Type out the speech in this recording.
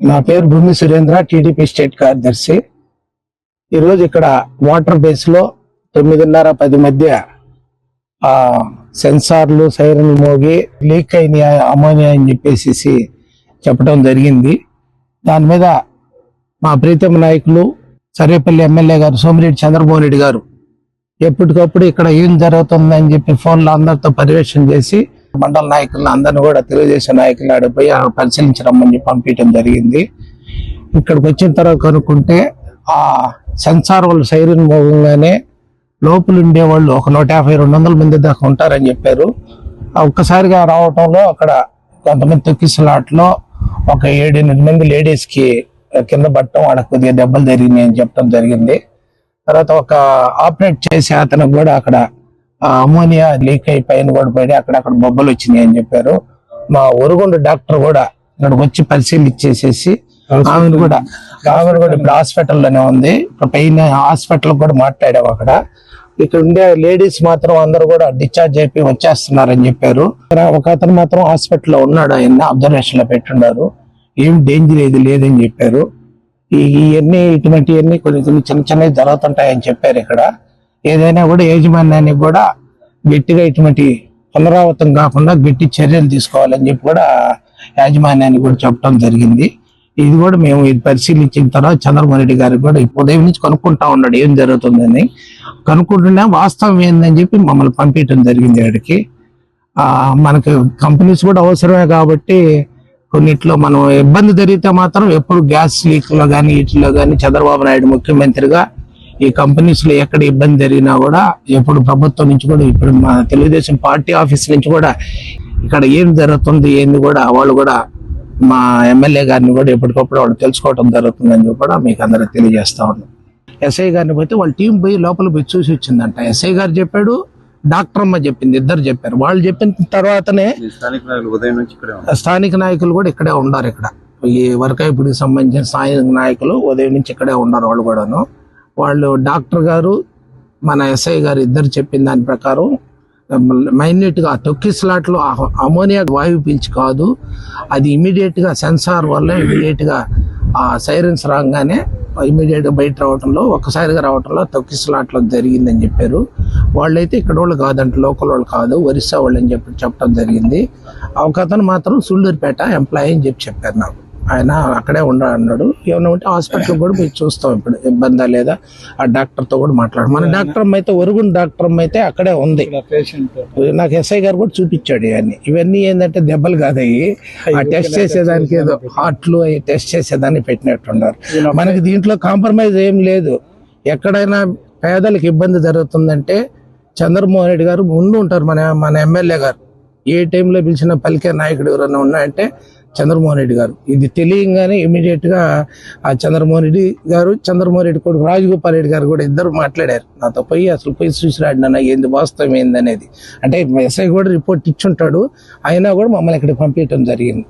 నా పేరు భూమి సురేంద్ర టీడీపీ స్టేట్ కార్యదర్శి. ఈరోజు ఇక్కడ వాటర్ బేస్లో తొమ్మిదిన్నర పది మధ్య ఆ సెన్సార్లు సైరన్ మోగి లీక్ అయిన అమోనియా అని చెప్పేసి చెప్పడం జరిగింది. దాని మీద మా ప్రీతమ నాయకులు సర్వేపల్లి ఎమ్మెల్యే గారు సోమిరెడ్డి చంద్రమోహన్ రెడ్డి గారు ఎప్పటికప్పుడు ఇక్కడ ఏం జరుగుతుందని చెప్పి ఫోన్లో అందరితో పర్యవేక్షణ చేసి మండల నాయకులను అందరిని కూడా తెలుగుదేశం నాయకులు ఆడిపోయి పరిశీలించడం అని పంపించడం జరిగింది. ఇక్కడికి వచ్చిన తర్వాత కనుక్కుంటే ఆ సెన్సార్ వాళ్ళు సైరన్ మోగంగానే లోపల ఉండేవాళ్ళు ఒక నూట యాభై రెండు వందల మంది దాకా ఉంటారని చెప్పారు. ఆ ఒక్కసారిగా రావటంలో అక్కడ కొంతమంది తొక్కిసలాట్లో ఒక ఏడెనిమిది మంది లేడీస్కి కింద పట్టడం వాళ్ళకి కొద్దిగా దెబ్బలు జరిగినాయి అని చెప్పడం జరిగింది. తర్వాత ఒక ఆపరేట్ చేసే అతనికి కూడా అక్కడ అమోనియా లీక్ అయి పైన కూడా పడి అక్కడక్కడ బొబ్బలు వచ్చినాయి అని చెప్పారు. మా ఒరుగుండు డాక్టర్ కూడా ఇక్కడికి వచ్చి పరిశీలించేసేసి ఆమెను కూడా ఆమెను కూడా ఇప్పుడు హాస్పిటల్లోనే ఉంది. పైన హాస్పిటల్ కూడా మాట్లాడాము అక్కడ. ఇక్కడ ఉండే లేడీస్ మాత్రం అందరూ కూడా డిశ్చార్జ్ అయిపోయి వచ్చేస్తున్నారని చెప్పారు. ఒక అతను మాత్రం హాస్పిటల్లో ఉన్నాడు ఆయన అబ్జర్వేషన్లో పెట్టున్నారు ఏం డేంజర్ ఏది లేదని చెప్పారు. ఇవన్నీ ఇటువంటివన్నీ కొన్ని చిన్న చిన్నవి జరుగుతుంటాయని చెప్పారు ఇక్కడ. ఏదైనా కూడా యాజమాన్యానికి కూడా గట్టిగా ఇటువంటి పునరావృతం కాకుండా గట్టి చర్యలు తీసుకోవాలని చెప్పి కూడా యాజమాన్యానికి కూడా చెప్పడం జరిగింది. ఇది కూడా మేము ఇది పరిశీలించిన తర్వాత చంద్రమోహన్ రెడ్డి గారికి కూడా ఉదయం నుంచి కనుక్కుంటా ఉన్నాడు ఏం జరుగుతుందని. కనుక్కుంటున్నా వాస్తవం ఏందని చెప్పి మమ్మల్ని పంపించడం జరిగింది ఆడికి. మనకి మనకు కంపెనీస్ కూడా అవసరమే కాబట్టి కొన్నిట్లో మనం ఇబ్బంది జరిగితే మాత్రం ఎప్పుడు గ్యాస్ లీక్లో కానీ వీటిలో కానీ చంద్రబాబు నాయుడు ముఖ్యమంత్రిగా ఈ కంపెనీస్లో ఎక్కడ ఇబ్బంది జరిగినా కూడా ఎప్పుడు ప్రభుత్వం నుంచి కూడా ఇప్పుడు మా తెలుగుదేశం పార్టీ ఆఫీస్ నుంచి కూడా ఇక్కడ ఏం జరుగుతుంది ఏంది కూడా వాళ్ళు కూడా మా ఎమ్మెల్యే గారిని కూడా ఎప్పటికప్పుడు వాళ్ళు తెలుసుకోవడం జరుగుతుందని కూడా మీకు అందరికి తెలియజేస్తా ఉన్నాం. ఎస్ఐ గారిని పోతే వాళ్ళ టీం పోయి లోపల పోయి చూసి వచ్చిందంట. ఎస్ఐ గారు చెప్పాడు డాక్టర్ అమ్మ చెప్పింది ఇద్దరు చెప్పారు. వాళ్ళు చెప్పిన తర్వాతనే ఈ స్థానిక నాయకులు ఉదయం నుంచి ఇక్కడే ఉన్నారు. స్థానిక నాయకులు కూడా ఇక్కడే ఉన్నారు ఇక్కడ. ఈ వర్కాయపుడికి సంబంధించిన స్థానిక నాయకులు ఉదయం నుంచి ఇక్కడే ఉన్నారు వాళ్ళు కూడాను. వాళ్ళు డాక్టర్ గారు మన ఎస్ఐ గారు ఇద్దరు చెప్పిన దాని ప్రకారం మైన్యూట్గా తొక్కి స్లాట్లో అమోనియా వాయువు పీల్చి కాదు అది ఇమీడియట్గా సెన్సార్ వల్ల ఇమీడియట్గా ఆ సైరన్స్ రాగానే ఇమీడియట్గా బయట రావటంలో ఒక్కసారిగా రావటంలో తొక్కిసలాట్లో జరిగిందని చెప్పారు. వాళ్ళైతే ఇక్కడ వాళ్ళు కాదంట లోకల్ వాళ్ళు కాదు ఒరిస్సా వాళ్ళు అని చెప్పి చెప్పడం జరిగింది. ఒక అతను మాత్రం సుళ్ళూరుపేట ఎంప్లాయీ అని చెప్పి చెప్పారు నాకు. ఆయన అక్కడే ఉండ అన్నాడు. ఏమైనా ఉంటే హాస్పిటల్ కూడా పోయి చూస్తాం ఇప్పుడు. ఇబ్బందా లేదా? ఆ డాక్టర్తో కూడా మాట్లాడు. మన డాక్టర్ అయితే ఒరుగుని డాక్టర్ అయితే అక్కడే ఉంది నాకు ఎస్ఐ గారు కూడా చూపించాడు ఇవన్నీ. ఇవన్నీ ఏంటంటే దెబ్బలు కాదయ్యి. ఆ టెస్ట్ చేసేదానికి ఏదో హార్ట్లు అవి టెస్ట్ చేసేదాన్ని పెట్టినట్టున్నారు. మనకి దీంట్లో కాంప్రమైజ్ ఏం లేదు. ఎక్కడైనా పేదలకు ఇబ్బంది జరుగుతుందంటే చంద్రమోహన్ రెడ్డి గారు ముందు ఉంటారు మన మన ఎమ్మెల్యే గారు. ఏ టైంలో పిలిచిన పలికే నాయకుడు ఎవరైనా ఉన్నాయంటే చంద్రమోహన్ రెడ్డి గారు. ఇది తెలియంగానే ఇమీడియట్గా ఆ చంద్రమోహన్ రెడ్డి గారు చంద్రమోహన్ రెడ్డి కొడుకు రాజగోపాల్ రెడ్డి గారు కూడా ఇద్దరు మాట్లాడారు. నాతో పోయి అసలు పోయి చూసిరాడినా ఏంది వాస్తవం ఏంది అనేది అంటే ఎస్ఐ కూడా రిపోర్ట్ ఇచ్చుంటాడు అయినా కూడా మమ్మల్ని ఇక్కడ పంపించడం జరిగింది.